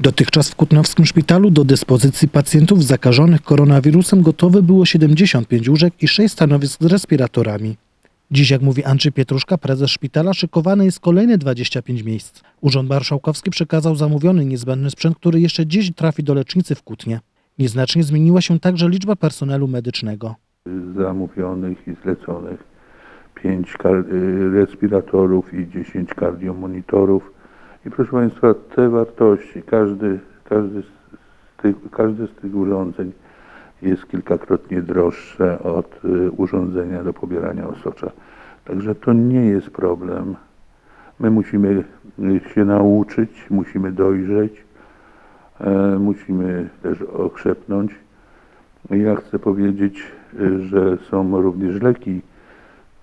Dotychczas w Kutnowskim Szpitalu do dyspozycji pacjentów zakażonych koronawirusem gotowe było 75 łóżek i 6 stanowisk z respiratorami. Dziś, jak mówi Andrzej Pietruszka, prezes szpitala, szykowane jest kolejne 25 miejsc. Urząd Marszałkowski przekazał zamówiony niezbędny sprzęt, który jeszcze dziś trafi do lecznicy w Kutnie. Nieznacznie zmieniła się także liczba personelu medycznego. zamówionych i zleconych 5 respiratorów i 10 kardiomonitorów. I proszę Państwa, te wartości, każdy, każdy, z tych, każde z tych urządzeń jest kilkakrotnie droższe od y, urządzenia do pobierania osocza. Także to nie jest problem. My musimy y, się nauczyć, musimy dojrzeć, e, musimy też okrzepnąć. Ja chcę powiedzieć, y, że są również leki,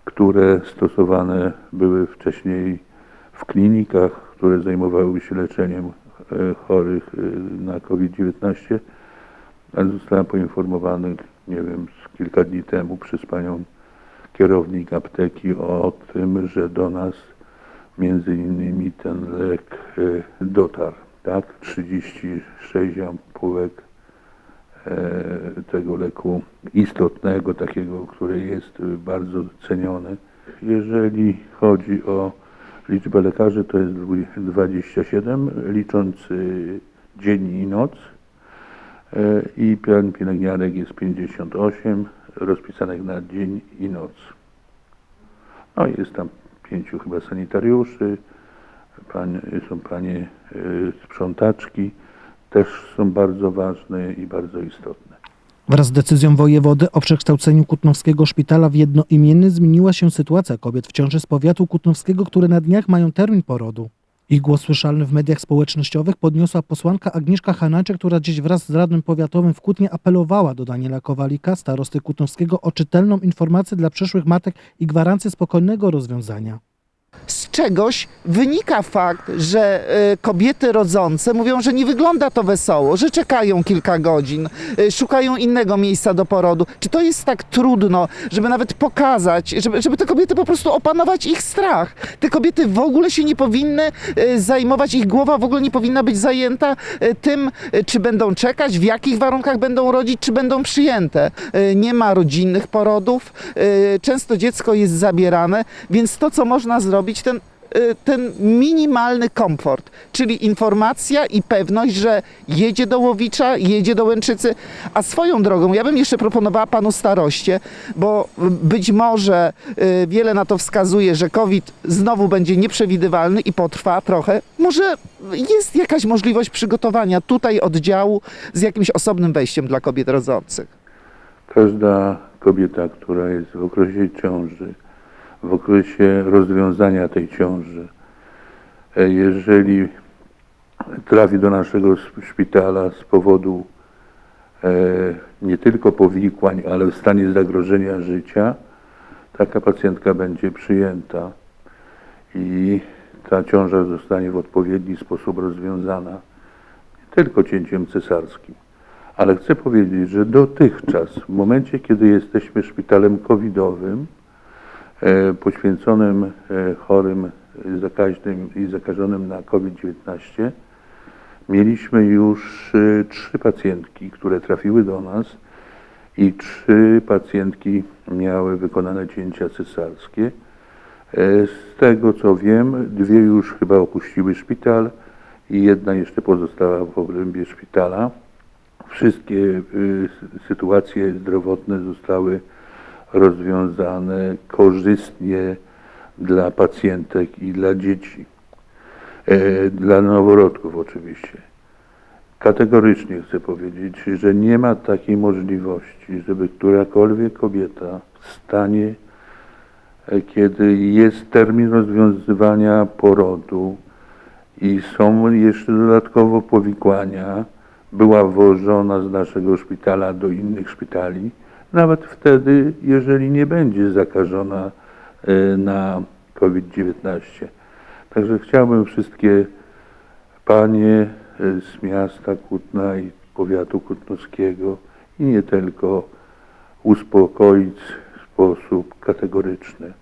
które stosowane były wcześniej w klinikach, które zajmowały się leczeniem e, chorych y, na COVID-19, ale zostałem poinformowany, nie wiem, z kilka dni temu przez panią kierownik apteki o tym, że do nas między innymi ten lek y, dotarł, tak? 36 ampułek e, tego leku istotnego, takiego, który jest bardzo ceniony. Jeżeli chodzi o liczbę lekarzy, to jest dwu- 27, licząc y, dzień i noc. E, I pielęgniarek jest 58, rozpisanych na dzień i noc. No jest tam pięciu chyba sanitariuszy, są panie y, sprzątaczki, też są bardzo ważne i bardzo istotne. Wraz z decyzją wojewody o przekształceniu Kutnowskiego Szpitala w jednoimienny zmieniła się sytuacja kobiet w ciąży z powiatu kutnowskiego, które na dniach mają termin porodu. Ich głos słyszalny w mediach społecznościowych podniosła posłanka Agnieszka Hanaczek, która dziś wraz z radnym powiatowym w Kutnie apelowała do Daniela Kowalika, starosty Kutnowskiego, o czytelną informację dla przyszłych matek i gwarancję spokojnego rozwiązania. Czegoś wynika fakt, że e, kobiety rodzące mówią, że nie wygląda to wesoło, że czekają kilka godzin, e, szukają innego miejsca do porodu. Czy to jest tak trudno, żeby nawet pokazać, żeby, żeby te kobiety po prostu opanować ich strach? Te kobiety w ogóle się nie powinny e, zajmować, ich głowa w ogóle nie powinna być zajęta tym, czy będą czekać, w jakich warunkach będą rodzić, czy będą przyjęte. Nie ma rodzinnych porodów, często dziecko jest zabierane, więc to, co można zrobić, ten, ten minimalny komfort, czyli informacja i pewność, że jedzie do Łowicza, jedzie do Łęczycy. A swoją drogą, ja bym jeszcze proponowała panu staroście, bo być może y, wiele na to wskazuje, że COVID znowu będzie nieprzewidywalny i potrwa trochę. Może jest jakaś możliwość przygotowania tutaj oddziału z jakimś osobnym wejściem dla kobiet rodzących. Każda kobieta, która jest w okresie ciąży, w okresie rozwiązania tej ciąży, e, jeżeli trafi do naszego szpitala z powodu e, nie tylko powikłań, ale w stanie zagrożenia życia, taka pacjentka będzie przyjęta i ta ciąża zostanie w odpowiedni sposób rozwiązana, nie tylko cięciem cesarskim. Ale chcę powiedzieć, że dotychczas, w momencie, kiedy jesteśmy szpitalem covidowym, poświęconym e, chorym e, zakaźnym i zakażonym na COVID-19, mieliśmy już e, trzy pacjentki, które trafiły do nas i trzy pacjentki miały wykonane cięcia cesarskie. E, Z tego co wiem, dwie już chyba opuściły szpital i jedna jeszcze pozostała w obrębie szpitala. Wszystkie sytuacje zdrowotne zostały rozwiązane korzystnie dla pacjentek i dla dzieci, e, dla noworodków oczywiście. Kategorycznie chcę powiedzieć, że nie ma takiej możliwości, żeby którakolwiek kobieta w stanie, e, kiedy jest termin rozwiązywania porodu i są jeszcze dodatkowo powikłania, była wożona z naszego szpitala do innych szpitali, nawet wtedy, jeżeli nie będzie zakażona e, na COVID-19. Także chciałbym wszystkie panie e, z miasta Kutna i powiatu kutnowskiego i nie tylko uspokoić w sposób kategoryczny.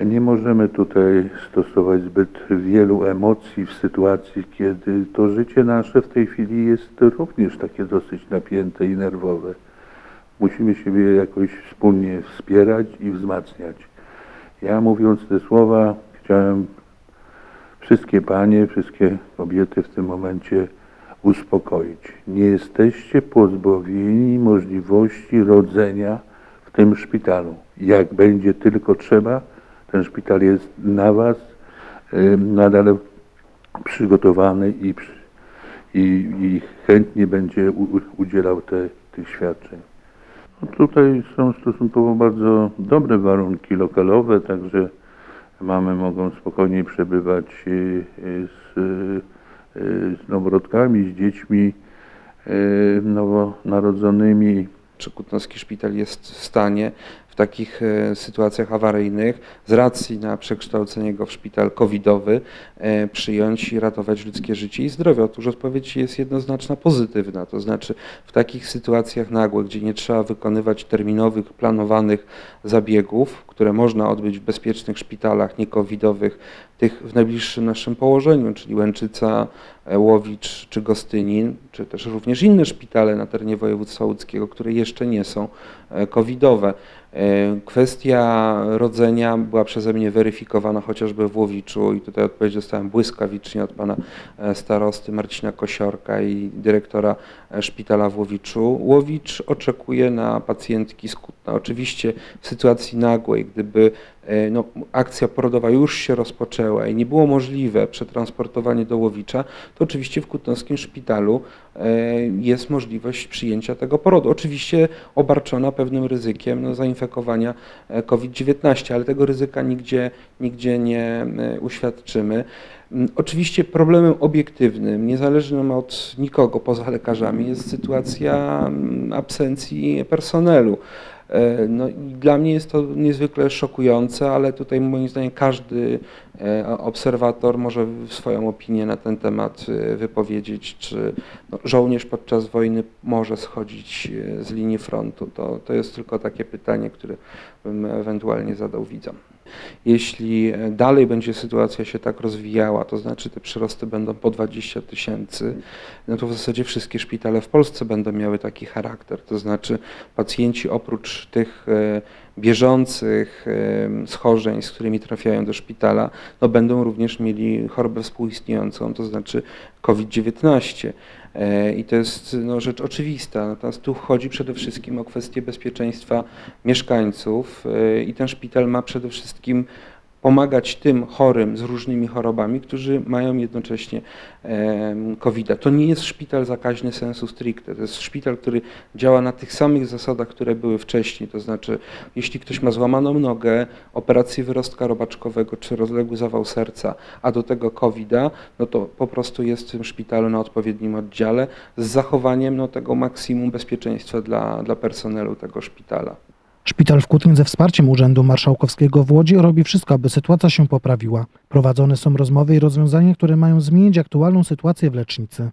Nie możemy tutaj stosować zbyt wielu emocji w sytuacji, kiedy to życie nasze w tej chwili jest również takie dosyć napięte i nerwowe. Musimy siebie jakoś wspólnie wspierać i wzmacniać. Ja mówiąc te słowa, chciałem wszystkie panie, wszystkie kobiety w tym momencie uspokoić. Nie jesteście pozbawieni możliwości rodzenia w tym szpitalu. Jak będzie tylko trzeba, ten szpital jest na Was nadal przygotowany i, i, i chętnie będzie udzielał te, tych świadczeń. Tutaj są stosunkowo bardzo dobre warunki lokalowe, także mamy mogą spokojnie przebywać y, y, z, y, z noworodkami, z dziećmi nowonarodzonymi. czy Kutnowski Szpital jest w stanie w takich e, sytuacjach awaryjnych z racji na przekształcenie go w szpital covidowy e, przyjąć i ratować ludzkie życie i zdrowie. Otóż odpowiedź jest jednoznaczna pozytywna, to znaczy w takich sytuacjach nagłych, gdzie nie trzeba wykonywać terminowych, planowanych zabiegów, które można odbyć w bezpiecznych szpitalach niekowidowych, tych w najbliższym naszym położeniu, czyli Łęczyca, e, Łowicz czy Gostynin, czy też również inne szpitale na terenie województwa łódzkiego, które jeszcze nie są covidowe. E, Kwestia rodzenia była przeze mnie weryfikowana chociażby w Łowiczu i tutaj odpowiedź dostałem błyskawicznie od pana e, starosty Marcina Kosiorka i dyrektora e, szpitala w Łowiczu. Łowicz oczekuje na pacjentki z Kutna. Oczywiście w sytuacji nagłej, gdyby no, akcja porodowa już się rozpoczęła i nie było możliwe przetransportowanie do Łowicza, to oczywiście w Kutnowskim Szpitalu jest możliwość przyjęcia tego porodu. Oczywiście obarczona pewnym ryzykiem no, zainfekowania e, COVID-19, ale tego ryzyka nigdzie, nigdzie nie e, uświadczymy. Mm, Oczywiście problemem obiektywnym, niezależnym od nikogo poza lekarzami, jest sytuacja mm, absencji personelu. E, No i dla mnie jest to niezwykle szokujące, ale tutaj moim zdaniem każdy e, obserwator może swoją opinię na ten temat e, wypowiedzieć, czy no, żołnierz podczas wojny może schodzić z linii frontu. To, to jest tylko takie pytanie, które bym ewentualnie zadał widzom. Jeśli e, dalej będzie sytuacja się tak rozwijała, to znaczy te przyrosty będą po 20 tysięcy, no to w zasadzie wszystkie szpitale w Polsce będą miały taki charakter. To znaczy pacjenci oprócz tych e, bieżących schorzeń, z którymi trafiają do szpitala, no będą również mieli chorobę współistniejącą, to znaczy COVID-19. E, I to jest no, rzecz oczywista. Natomiast tu chodzi przede wszystkim o kwestię bezpieczeństwa mieszkańców e, i ten szpital ma przede wszystkim pomagać tym chorym z różnymi chorobami, którzy mają jednocześnie covid -a. To nie jest szpital zakaźny sensu stricte, to jest szpital, który działa na tych samych zasadach, które były wcześniej, to znaczy jeśli ktoś ma złamaną nogę, operację wyrostka robaczkowego czy rozległy zawał serca, a do tego covid no to po prostu jest w tym szpitalu na odpowiednim oddziale z zachowaniem no, tego maksimum bezpieczeństwa dla, dla personelu tego szpitala. Szpital w Kutnie ze wsparciem Urzędu Marszałkowskiego w Łodzi robi wszystko, aby sytuacja się poprawiła. Prowadzone są rozmowy i rozwiązania, które mają zmienić aktualną sytuację w lecznicy.